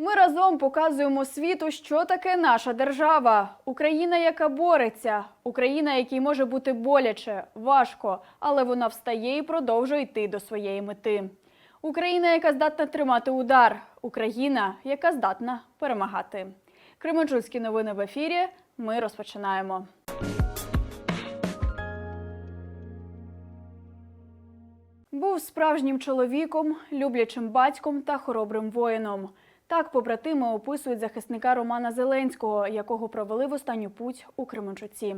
Ми разом показуємо світу, що таке наша держава. Україна, яка бореться, Україна, якій може бути боляче, важко, але вона встає і продовжує йти до своєї мети. Україна, яка здатна тримати удар, Україна, яка здатна перемагати. Кременчуцькі новини в ефірі. Ми розпочинаємо. Був справжнім чоловіком, люблячим батьком та хоробрим воїном. Так побратими описують захисника Романа Зеленського, якого провели в останню путь у Кременчуці.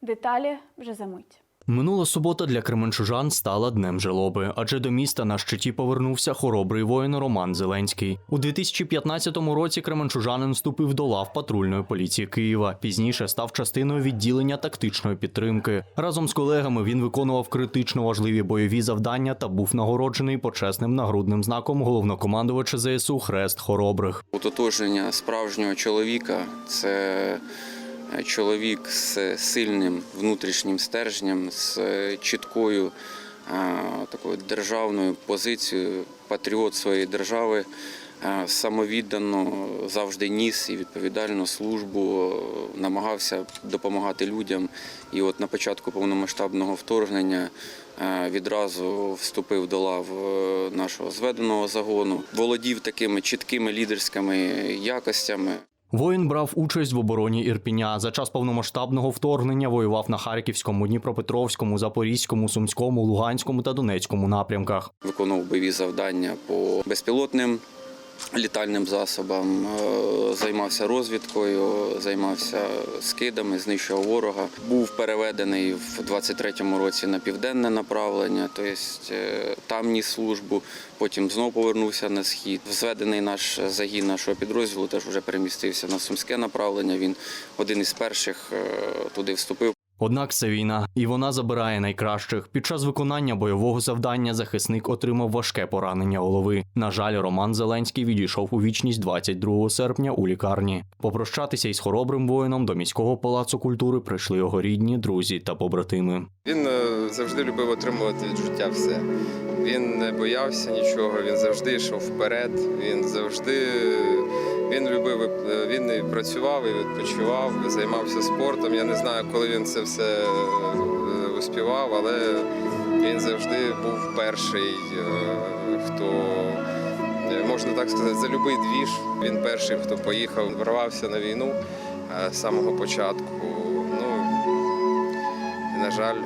Деталі вже за мить. Минула субота для кременчужан стала днем жалоби, адже до міста на щиті повернувся хоробрий воїн Роман Зеленський. У 2015 році кременчужанин вступив до лав патрульної поліції Києва. Пізніше став частиною відділення тактичної підтримки. Разом з колегами він виконував критично важливі бойові завдання та був нагороджений почесним нагрудним знаком головнокомандувача ЗСУ Хрест Хоробрих. Ототожнення справжнього чоловіка це чоловік з сильним внутрішнім стержнем, з чіткою е, такою державною позицією, патріот своєї держави, е, самовіддано завжди ніс і відповідальну службу, е, намагався допомагати людям. І от на початку повномасштабного вторгнення е, відразу вступив до лав е, нашого зведеного загону, володів такими чіткими лідерськими якостями. Воїн брав участь в обороні Ірпіня. За час повномасштабного вторгнення воював на Харківському, Дніпропетровському, Запорізькому, Сумському, Луганському та Донецькому напрямках. виконував бойові завдання по безпілотним літальним засобам, е, займався розвідкою, займався скидами, знищував ворога. Був переведений в 23-му році на південне направлення, тобто е, там ніс службу, потім знову повернувся на схід. Зведений наш загін нашого підрозділу теж вже перемістився на сумське направлення. Він один із перших е, туди вступив. Однак це війна, і вона забирає найкращих. Під час виконання бойового завдання захисник отримав важке поранення голови. На жаль, Роман Зеленський відійшов у вічність 22 серпня у лікарні. Попрощатися із хоробрим воїном до міського палацу культури прийшли його рідні, друзі та побратими. Він е, завжди любив отримувати від життя все. Він не боявся нічого, він завжди йшов вперед. Він завжди він любив, е, він і працював, і відпочивав, займався спортом. Я не знаю, коли він це все е, успівав, але він завжди був перший, е, хто. Можна так сказати, за любий двіж. Він перший, хто поїхав, врвався на війну з самого початку. Ну, і, на жаль,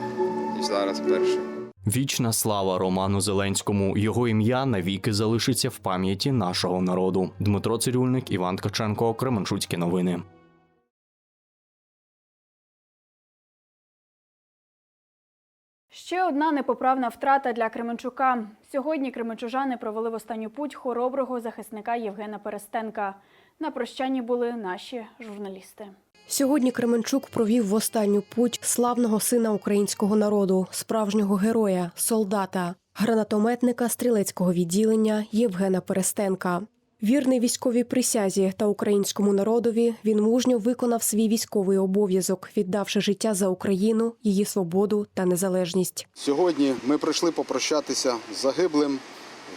і зараз перший. Вічна слава Роману Зеленському. Його ім'я навіки залишиться в пам'яті нашого народу. Дмитро Цирюльник, Іван Ткаченко, Кременчуцькі новини. Ще одна непоправна втрата для Кременчука. Сьогодні кременчужани провели в останню путь хороброго захисника Євгена Перестенка. На прощанні були наші журналісти. Сьогодні Кременчук провів в останню путь славного сина українського народу, справжнього героя, солдата, гранатометника стрілецького відділення Євгена Перестенка. Вірний військовій присязі та українському народові він мужньо виконав свій військовий обов'язок, віддавши життя за Україну, її свободу та незалежність. Сьогодні ми прийшли попрощатися з загиблим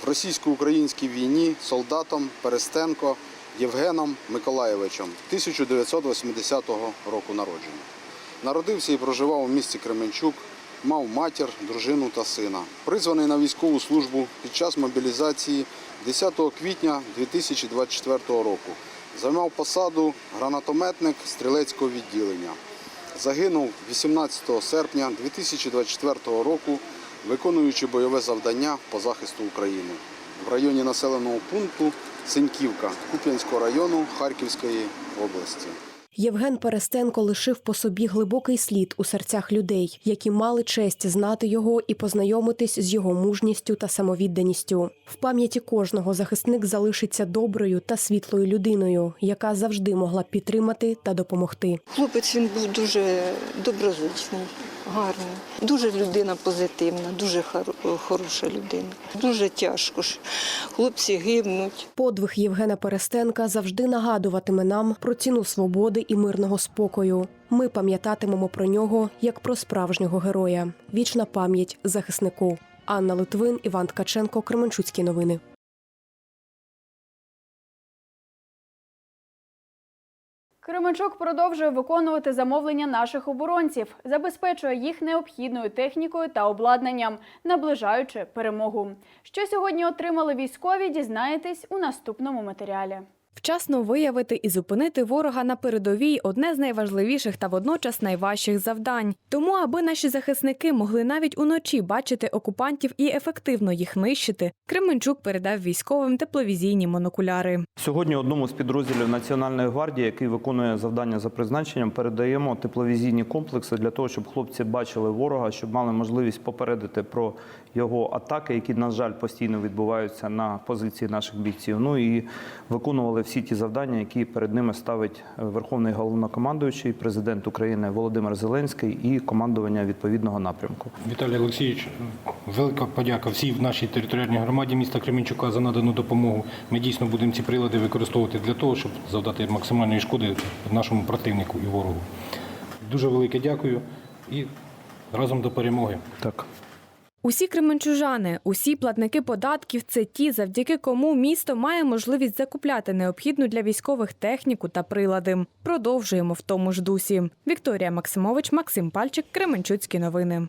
в російсько-українській війні солдатом Перестенко Євгеном Миколаєвичем 1980 року народження. Народився і проживав у місті Кременчук, мав матір, дружину та сина. Призваний на військову службу під час мобілізації 10 квітня 2024 року. Займав посаду гранатометник стрілецького відділення. Загинув 18 серпня 2024 року, виконуючи бойове завдання по захисту України в районі населеного пункту Синьківка Куп'янського району Харківської області. Євген Перестенко лишив по собі глибокий слід у серцях людей, які мали честь знати його і познайомитись з його мужністю та самовідданістю. В пам'яті кожного захисник залишиться доброю та світлою людиною, яка завжди могла підтримати та допомогти. Хлопець він був дуже доброзичний, гарний, дуже людина позитивна, дуже хоро- хороша людина. Дуже тяжко ж. Хлопці гибнуть. Подвиг Євгена Перестенка завжди нагадуватиме нам про ціну свободи і мирного спокою. Ми пам'ятатимемо про нього як про справжнього героя. Вічна пам'ять захиснику. Анна Литвин, Іван Ткаченко, Кременчуцькі новини. Кременчук продовжує виконувати замовлення наших оборонців, забезпечує їх необхідною технікою та обладнанням, наближаючи перемогу. Що сьогодні отримали військові, дізнаєтесь у наступному матеріалі. Вчасно виявити і зупинити ворога на передовій одне з найважливіших та водночас найважчих завдань. Тому, аби наші захисники могли навіть уночі бачити окупантів і ефективно їх нищити, Кременчук передав військовим тепловізійні монокуляри. Сьогодні одному з підрозділів Національної гвардії, який виконує завдання за призначенням, передаємо тепловізійні комплекси для того, щоб хлопці бачили ворога, щоб мали можливість попередити про його атаки, які, на жаль, постійно відбуваються на позиції наших бійців. Ну і виконували всі ті завдання, які перед ними ставить Верховний головнокомандуючий, президент України Володимир Зеленський і командування відповідного напрямку. Віталій Олексійович, велика подяка всій нашій територіальній громаді міста Кременчука за надану допомогу. Ми дійсно будемо ці прилади використовувати для того, щоб завдати максимальної шкоди нашому противнику і ворогу. Дуже велике дякую і разом до перемоги. Так. Усі кременчужани, усі платники податків це ті, завдяки кому місто має можливість закупляти необхідну для військових техніку та прилади. Продовжуємо в тому ж дусі. Вікторія Максимович, Максим Пальчик, Кременчуцькі новини.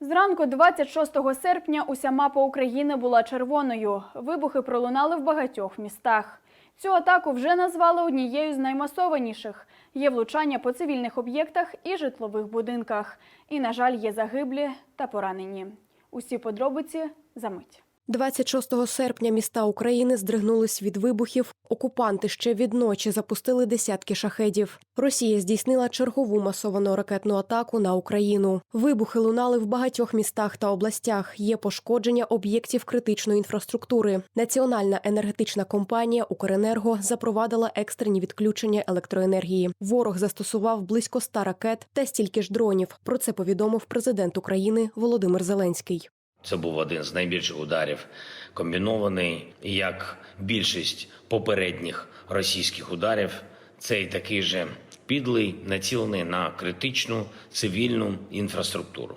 Зранку 26 серпня уся мапа України була червоною. Вибухи пролунали в багатьох містах. Цю атаку вже назвали однією з наймасованіших. Є влучання по цивільних об'єктах і житлових будинках. І, на жаль, є загиблі та поранені. Усі подробиці за мить. 26 серпня міста України здригнулись від вибухів. Окупанти ще від ночі запустили десятки шахедів. Росія здійснила чергову масовану ракетну атаку на Україну. Вибухи лунали в багатьох містах та областях. Є пошкодження об'єктів критичної інфраструктури. Національна енергетична компанія Укренерго запровадила екстрені відключення електроенергії. Ворог застосував близько 100 ракет та стільки ж дронів. Про це повідомив президент України Володимир Зеленський. Це був один з найбільших ударів, комбінований як більшість попередніх російських ударів. Цей такий же підлий, націлений на критичну цивільну інфраструктуру.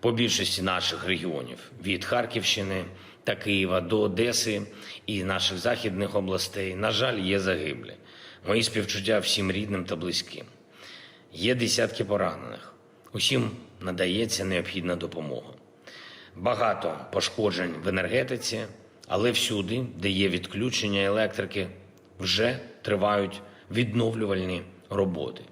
По більшості наших регіонів від Харківщини та Києва до Одеси і наших західних областей, на жаль, є загиблі. Мої співчуття всім рідним та близьким. Є десятки поранених. Усім надається необхідна допомога. Багато пошкоджень в енергетиці, але всюди, де є відключення електрики, вже тривають відновлювальні роботи.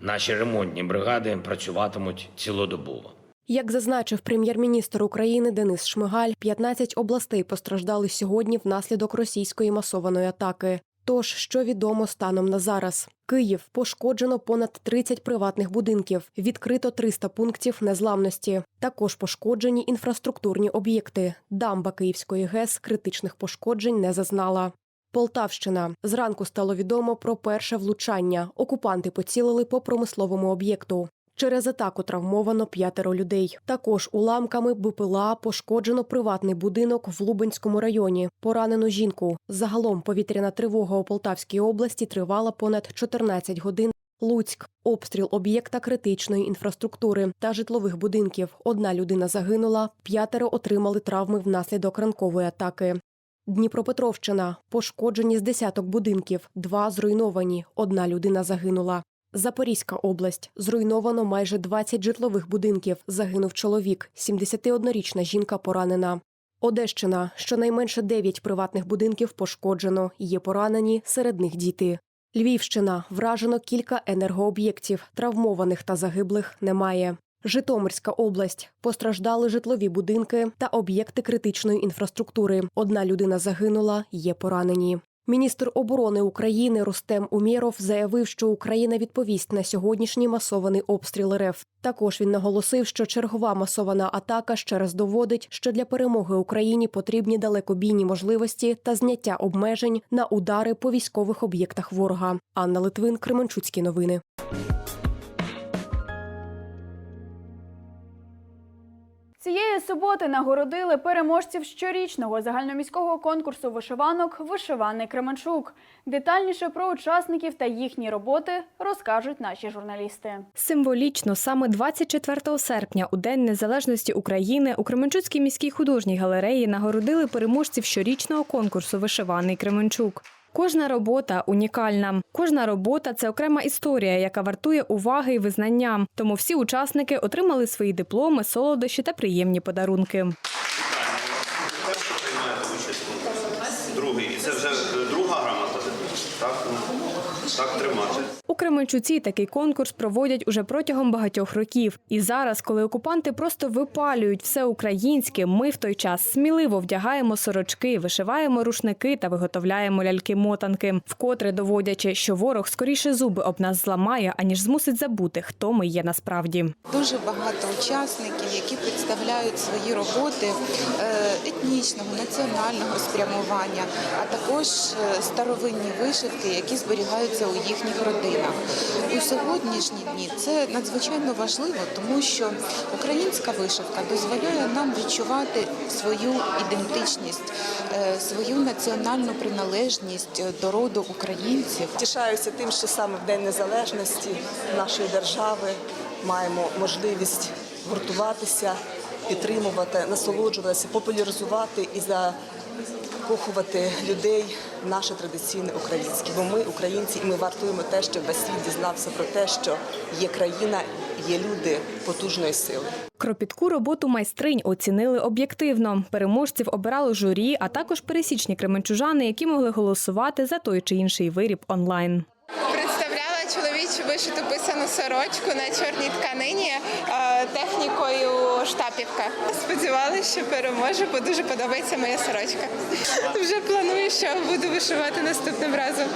Наші ремонтні бригади працюватимуть цілодобово. Як зазначив прем'єр-міністр України Денис Шмигаль, 15 областей постраждали сьогодні внаслідок російської масованої атаки. Тож, що відомо станом на зараз, Київ пошкоджено понад 30 приватних будинків, відкрито 300 пунктів незламності. Також пошкоджені інфраструктурні об'єкти. Дамба Київської ГЕС критичних пошкоджень не зазнала. Полтавщина зранку стало відомо про перше влучання. Окупанти поцілили по промисловому об'єкту. Через атаку травмовано п'ятеро людей. Також уламками БПЛА пошкоджено приватний будинок в Лубенському районі. Поранено жінку. Загалом повітряна тривога у Полтавській області тривала понад 14 годин. Луцьк обстріл об'єкта критичної інфраструктури та житлових будинків. Одна людина загинула, п'ятеро отримали травми внаслідок ранкової атаки. Дніпропетровщина пошкоджені з десяток будинків, два зруйновані. Одна людина загинула. Запорізька область зруйновано майже 20 житлових будинків. Загинув чоловік, 71-річна жінка поранена. Одещина щонайменше 9 приватних будинків пошкоджено. Є поранені, серед них діти. Львівщина вражено кілька енергооб'єктів. Травмованих та загиблих немає. Житомирська область постраждали житлові будинки та об'єкти критичної інфраструктури. Одна людина загинула, є поранені. Міністр оборони України Рустем Умєров заявив, що Україна відповість на сьогоднішній масований обстріл РФ. Також він наголосив, що чергова масована атака ще раз доводить, що для перемоги Україні потрібні далекобійні можливості та зняття обмежень на удари по військових об'єктах ворога. Анна Литвин, Кременчуцькі новини. Цієї суботи нагородили переможців щорічного загальноміського конкурсу вишиванок Вишиваний Кременчук. Детальніше про учасників та їхні роботи розкажуть наші журналісти. Символічно саме 24 серпня, у День Незалежності України, у Кременчуцькій міській художній галереї нагородили переможців щорічного конкурсу Вишиваний Кременчук. Кожна робота унікальна. Кожна робота це окрема історія, яка вартує уваги і визнання. Тому всі учасники отримали свої дипломи, солодощі та приємні подарунки. Другий. І це вже е, друга грамота. Так, ну, так тримати. У Кременчуці такий конкурс проводять уже протягом багатьох років. І зараз, коли окупанти просто випалюють все українське, ми в той час сміливо вдягаємо сорочки, вишиваємо рушники та виготовляємо ляльки-мотанки, вкотре доводячи, що ворог скоріше зуби об нас зламає, аніж змусить забути, хто ми є насправді. Дуже багато учасників, які представляють свої роботи е, етнічного, національного спрямування, а також е, старовинні вишивки, які зберігаються у їхніх родинах. У сьогоднішні дні це надзвичайно важливо, тому що українська вишивка дозволяє нам відчувати свою ідентичність, е, свою національну приналежність е, до роду українців. Тішаюся тим, що саме в День Незалежності нашої держави маємо можливість гуртуватися, підтримувати, насолоджуватися, популяризувати і закохувати людей наше традиційне українське. Бо ми українці, і ми вартуємо те, щоб весь світ дізнався про те, що є країна, є люди потужної сили. Кропітку роботу майстринь оцінили об'єктивно. Переможців обирали журі, а також пересічні кременчужани, які могли голосувати за той чи інший виріб онлайн. Представляла чоловічу вишиту писану сорочку на чорній тканині е, технікою штапівка. Сподівалася, що переможу, бо дуже подобається моя сорочка. Вже планую, що буду вишивати наступним разом.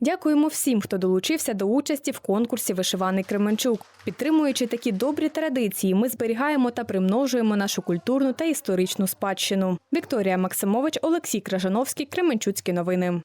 Дякуємо всім, хто долучився до участі в конкурсі Вишиваний Кременчук. Підтримуючи такі добрі традиції, ми зберігаємо та примножуємо нашу культурну та історичну спадщину. Вікторія Максимович, Олексій Кражановський, Кременчуцькі новини.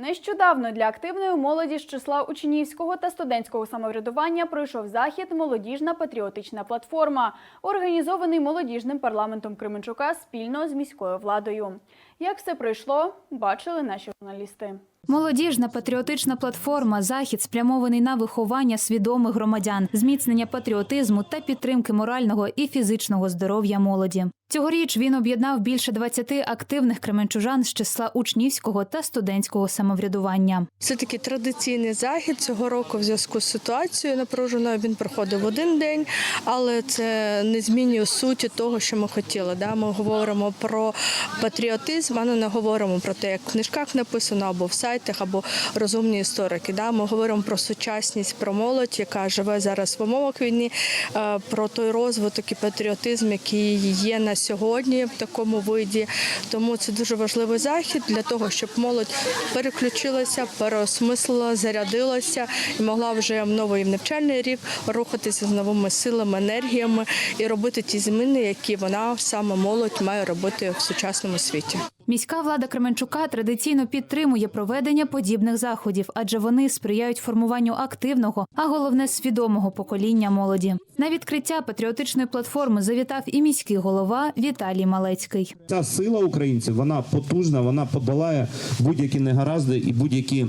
Нещодавно для активної молоді з числа учнівського та студентського самоврядування пройшов захід Молодіжна патріотична платформа, організований молодіжним парламентом Кременчука спільно з міською владою. Як все пройшло, бачили наші журналісти. Молодіжна патріотична платформа захід спрямований на виховання свідомих громадян, зміцнення патріотизму та підтримки морального і фізичного здоров'я молоді. Цьогоріч він об'єднав більше 20 активних кременчужан з числа учнівського та студентського самоврядування. Це такий традиційний захід цього року в зв'язку з ситуацією напруженою. Він проходив один день, але це не змінює суті того, що ми хотіли. Да? Ми говоримо про патріотизм, а не говоримо про те, як в книжках написано або в сайтах, або розумні історики. Да? Ми говоримо про сучасність, про молодь, яка живе зараз в умовах війни, е, про той розвиток і патріотизм, який є на сьогодні в такому виді. Тому це дуже важливий захід для того, щоб молодь переключилася, переосмислила, зарядилася і могла вже в новий навчальний рік рухатися з новими силами, енергіями і робити ті зміни, які вона саме молодь має робити в сучасному світі. Міська влада Кременчука традиційно підтримує проведення подібних заходів, адже вони сприяють формуванню активного, а головне свідомого покоління молоді. На відкриття патріотичної платформи завітав і міський голова Віталій Малецький. Ця сила українців вона потужна, вона подолає будь-які негаразди і будь-які.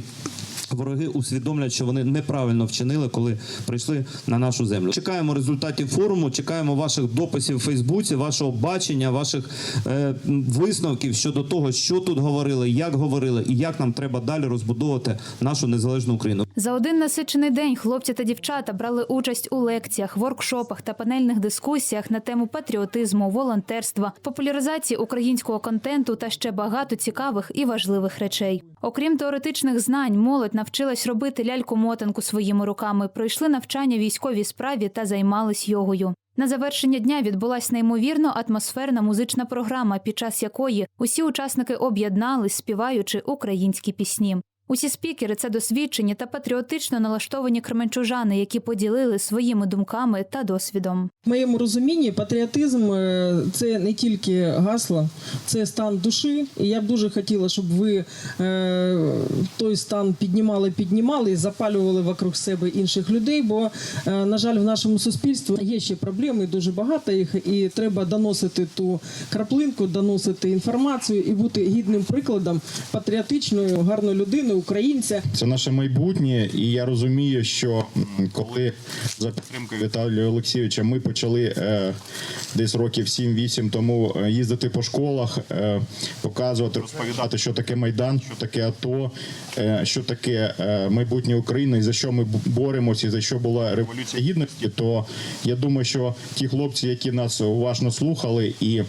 Вороги усвідомлять, що вони неправильно вчинили, коли прийшли на нашу землю. Чекаємо результатів форуму, чекаємо ваших дописів у Фейсбуці, вашого бачення, ваших е, висновків щодо того, що тут говорили, як говорили, і як нам треба далі розбудовувати нашу незалежну Україну. За один насичений день хлопці та дівчата брали участь у лекціях, воркшопах та панельних дискусіях на тему патріотизму, волонтерства, популяризації українського контенту та ще багато цікавих і важливих речей. Окрім теоретичних знань, молодь навчилась робити ляльку-мотанку своїми руками, пройшли навчання військовій справі та займались йогою. На завершення дня відбулася неймовірно атмосферна музична програма, під час якої усі учасники об'єднались, співаючи українські пісні. Усі спікери це досвідчені та патріотично налаштовані кременчужани, які поділили своїми думками та досвідом. В моєму розумінні патріотизм е, це не тільки гасло, це стан душі. І я б дуже хотіла, щоб ви е, той стан піднімали, піднімали і запалювали вокруг себе інших людей. Бо, е, на жаль, в нашому суспільстві є ще проблеми, дуже багато їх, і треба доносити ту краплинку, доносити інформацію і бути гідним прикладом патріотичної, гарної людини, українця. Це наше майбутнє, і я розумію, що коли за підтримкою Віталія Олексійовича ми почали е, десь років 7-8 тому е, їздити по школах, е, показувати, розповідати, що таке майдан, що таке АТО, що таке майбутнє України, і за що ми боремося, і за що була революція гідності. То я думаю, що ті хлопці, які нас уважно слухали і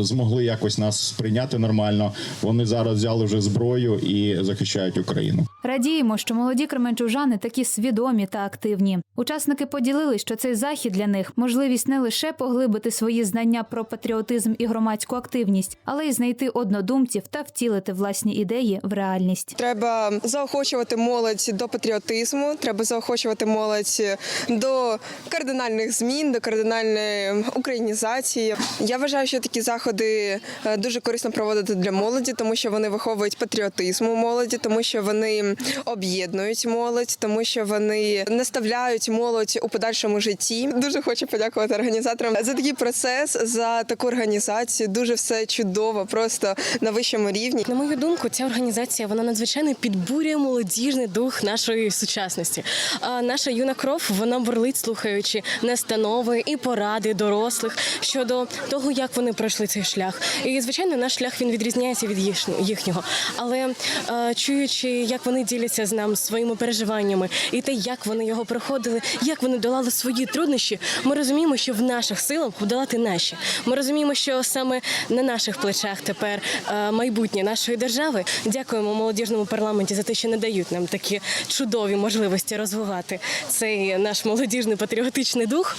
змогли якось нас сприйняти нормально. Вони зараз взяли вже зброю і захищають Україну. Радіємо, що молоді кременчужани такі свідомі та активні. Учасники поділили, що цей захід для них можливість не лише поглибити свої знання про патріотизм і громадську активність, але й знайти однодумців та втілити власні ідеї в реальність. Треба заохочувати молодь до патріотизму, треба заохочувати молодь до кардинальних змін, до кардинальної українізації. Я вважаю, що такі заходи е, дуже корисно проводити для молоді, тому що вони виховують патріотизм у молоді, тому що вони об'єднують молодь, тому що вони наставляють молодь у подальшому житті. Дуже хочу подякувати організаторам за такий процес, за таку організацію. Дуже все чудово, просто на вищому рівні. На мою думку, ця організація вона надзвичайно підбурює молодіжний дух нашої сучасності. А наша юна кров вона бурлить, слухаючи настанови і поради дорослих щодо того, як вони пройшли цей шлях. І звичайно, наш шлях він відрізняється від їхнього- їхнього. Але е, чуючи, як вони діляться з нами своїми переживаннями, і те, як вони його проходили, як вони долали свої труднощі, ми розуміємо, що в наших силах подолати наші. Ми розуміємо, що саме на наших плечах тепер е, майбутнє нашої держави. Дякуємо молодіжному парламенті за те, що не дають нам такі чудові можливості розвивати цей наш молодіжний патріотичний дух.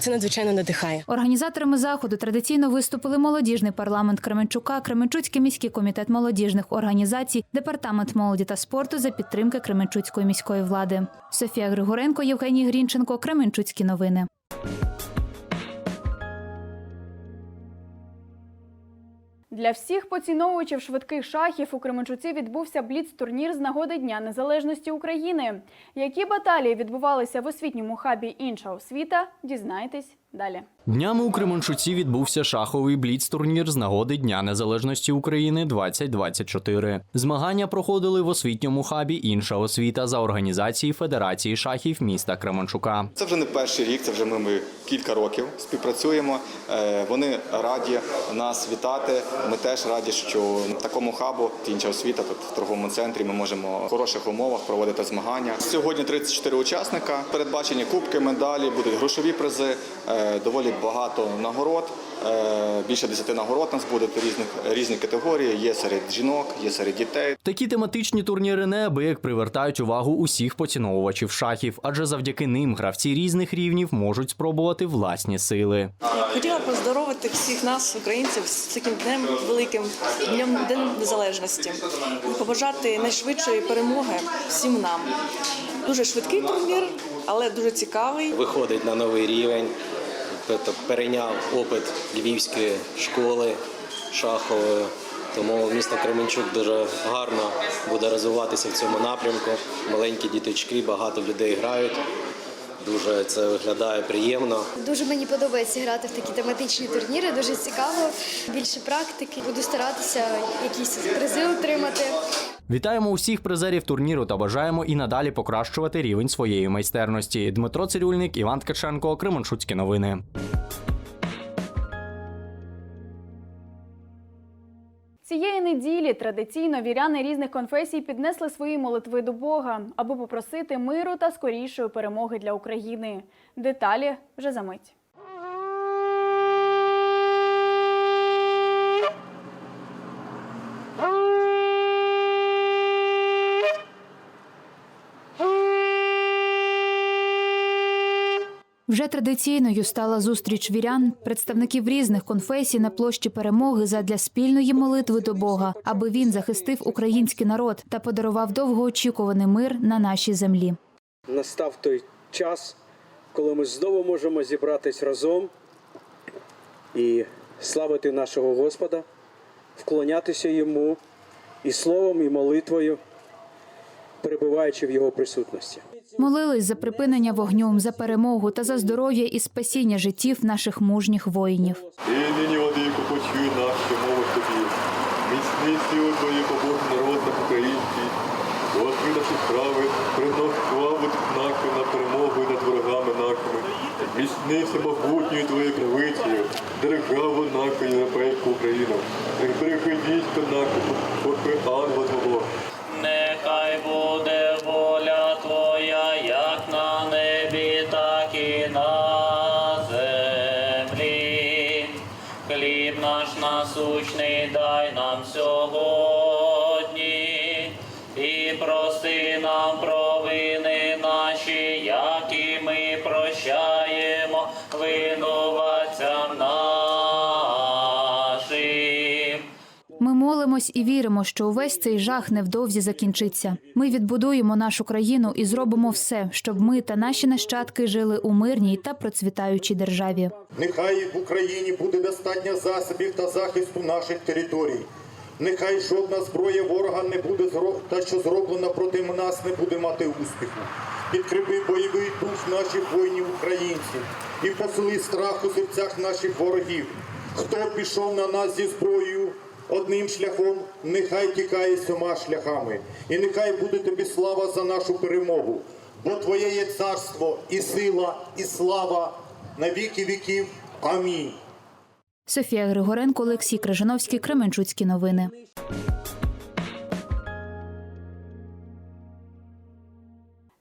Це надзвичайно надихає. Організаторами заходу традиційно виступили молодіжний парламент Кременчука, Кременчуцький міський комітет молодіжних організацій, департамент молоді та спорту за підтримки Кременчуцької міської влади. Софія Григоренко, Євгеній Грінченко, Кременчуцькі новини. Для всіх поціновувачів швидких шахів у Кременчуці відбувся бліц-турнір з нагоди Дня Незалежності України. Які баталії відбувалися в освітньому хабі інша освіта, дізнайтесь далі. Днями у Кременчуці відбувся шаховий бліц-турнір з нагоди Дня Незалежності України 2024. Змагання проходили в освітньому хабі інша освіта за організації Федерації шахів міста Кременчука. Це вже не перший рік, це вже ми, ми кілька років співпрацюємо. Е, Вони раді нас вітати. Ми теж раді, що на такому хабу інша освіта тут в торговому центрі. Ми можемо в хороших умовах проводити змагання. Сьогодні 34 учасника. Передбачені кубки, медалі, будуть грошові призи, е, доволі багато нагород. Е, Більше 10 нагород нас буде різних різні категорії. Є серед жінок, є серед дітей. Такі тематичні турніри неабияк привертають увагу усіх поціновувачів шахів, адже завдяки ним гравці різних рівнів можуть спробувати власні сили. Хотіла поздоровити всіх нас, українців, з таким днем великим днем Днем Незалежності. І побажати найшвидшої перемоги всім нам. Дуже швидкий турнір, але дуже цікавий. виходить на новий рівень, тобто перейняв опит львівської школи шахової. Тому місто Кременчук дуже гарно буде розвиватися в цьому напрямку. Маленькі діточки, багато людей грають. Дуже це виглядає приємно. Дуже мені подобається грати в такі тематичні турніри, дуже цікаво. Більше практики. Буду старатися якісь призи отримати. Вітаємо усіх призерів турніру та бажаємо і надалі покращувати рівень своєї майстерності. Дмитро Цирюльник, Іван Ткаченко, Кременчуцькі новини. Цієї неділі традиційно віряни різних конфесій піднесли свої молитви до Бога, аби попросити миру та скорішої перемоги для України. Деталі вже за мить. Вже традиційною стала зустріч вірян, представників різних конфесій на площі перемоги задля спільної молитви до Бога, аби він захистив український народ та подарував довгоочікуваний мир на нашій землі. Настав той час, коли ми знову можемо зібратись разом і славити нашого Господа, вклонятися йому і словом, і молитвою, перебуваючи в його присутності. Молились за припинення вогню, за перемогу та за здоров'я і спасіння життів наших мужніх воїнів. І нині владику почуй наші мови тобі. Міцний силу твої побожний народ на український. Господи наші справи, принос славу нашу на перемогу і над ворогами нашими. Міцний всемогутньою твоєю правицею, державу нашу європейську Україну. Зберегли військо наше, попри ангела Твого. Буде воля Твоя, як на небі, так і на землі. Хліб наш насущний дай нам сьогодні, Молимось і віримо, що увесь цей жах невдовзі закінчиться. Ми відбудуємо нашу країну і зробимо все, щоб ми та наші нащадки жили у мирній та процвітаючій державі. Нехай в Україні буде достатньо засобів та захисту наших територій. Нехай жодна зброя ворога не буде та що зроблена проти нас, не буде мати успіху. Підкріпи бойовий дух наших воїнів українців і посили страх у серцях наших ворогів. Хто пішов на нас зі зброєю одним шляхом, нехай тікає сьома шляхами. І нехай буде тобі слава за нашу перемогу. Бо Твоє є царство, і сила, і слава на віки віків. Амінь. Софія Григоренко, Олексій Крижановський, Кременчуцькі новини.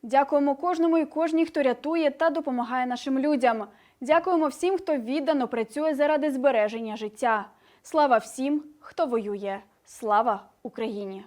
Дякуємо кожному і кожній, хто рятує та допомагає нашим людям. Дякуємо всім, хто віддано працює заради збереження життя. Слава всім, хто воює. Слава Україні!